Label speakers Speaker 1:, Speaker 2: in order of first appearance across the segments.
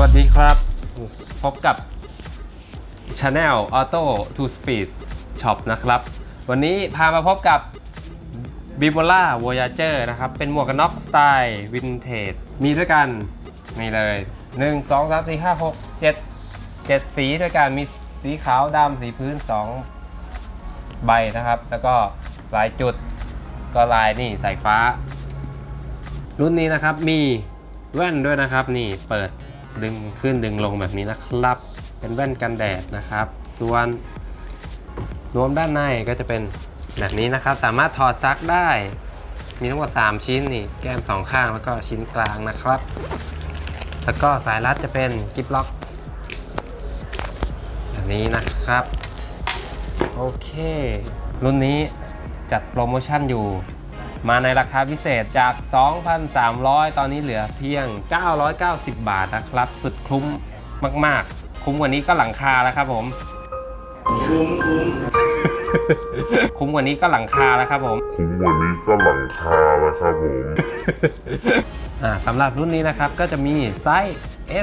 Speaker 1: วัสดีครับ พบกับ Channel Auto to Speed Shop นะครับ วันนี้พามาพบกับ b i b o l a Voyager นะครับ เป็นหมวกกันน็อกสไตล์วินเทจมีด้วยกัน นี่เลย 1 2 3 4 5 6 7 7 สีด้วยกัน มีสีขาวดำสีพื้น 2 ใบนะครับ แล้วก็ลายจุดก็ลายนี่สายฟ้า รุ่นนี้นะครับมีแว่นด้วยนะครับ นี่เปิด ดึงขึ้นดึงลงแบบนี้นะครับ เป็นแว่นกันแดดนะครับ ส่วนนวมด้านในก็จะเป็นแบบนี้นะครับ สามารถถอดซักได้ มีทั้งหมด 3 ชิ้นนี่ แก้มสองข้างแล้วก็ชิ้นกลางนะครับ แล้วก็สายรัดจะเป็นกิฟล็อก แบบนี้นะครับ โอเค รุ่นนี้จัดโปรโมชั่นอยู่ มาในราคาพิเศษจาก 2,300 ตอนนี้เหลือเพียง 990 บาทนะครับ สุดคุ้มมาก ๆ คุ้มกว่านี้ก็หลังคาแล้วครับผม
Speaker 2: คุ้มคุ้ม
Speaker 1: คุ้มกว่านี้ก็หลังคาแล้วครับผม
Speaker 3: คุ้มกว่านี้ก็หลังคาแล้วครับผม
Speaker 1: อ่าสำหรับรุ่นนี้นะครับก็จะมีไซส์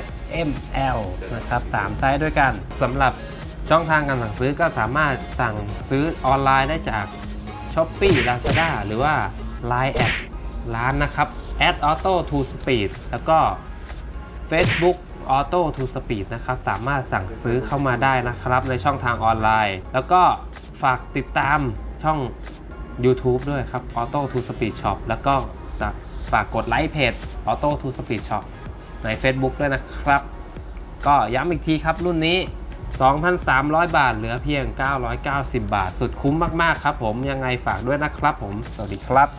Speaker 1: S M L นะครับ3ไซส์ด้วยกันสำหรับช่องทางการสั่งซื้อก็สามารถสั่งซื้อออนไลน์ได้จาก s h o p e e Lazada หรือว่า Line แอดร้านนะครับ a d auto to speed แล้วก็ Facebook Auto to Speed นะครับ สามารถสั่งซื้อเข้ามาได้นะครับ ในช่องทางออนไลน์ แล้วก็ฝากติดตามช่อง YouTube ด้วยครับ Auto to Speed Shop แล้วก็ฝากกดไลค์เพจ Auto to Speed Shop ใน Facebook ด้วยนะครับ ก็ย้ำอีกทีครับรุ่นนี้ 2,300 บาท เหลือเพียง 990 บาท สุดคุ้มมาก ๆ ครับผมยังไงฝากด้วยนะครับผม สวัสดีครับ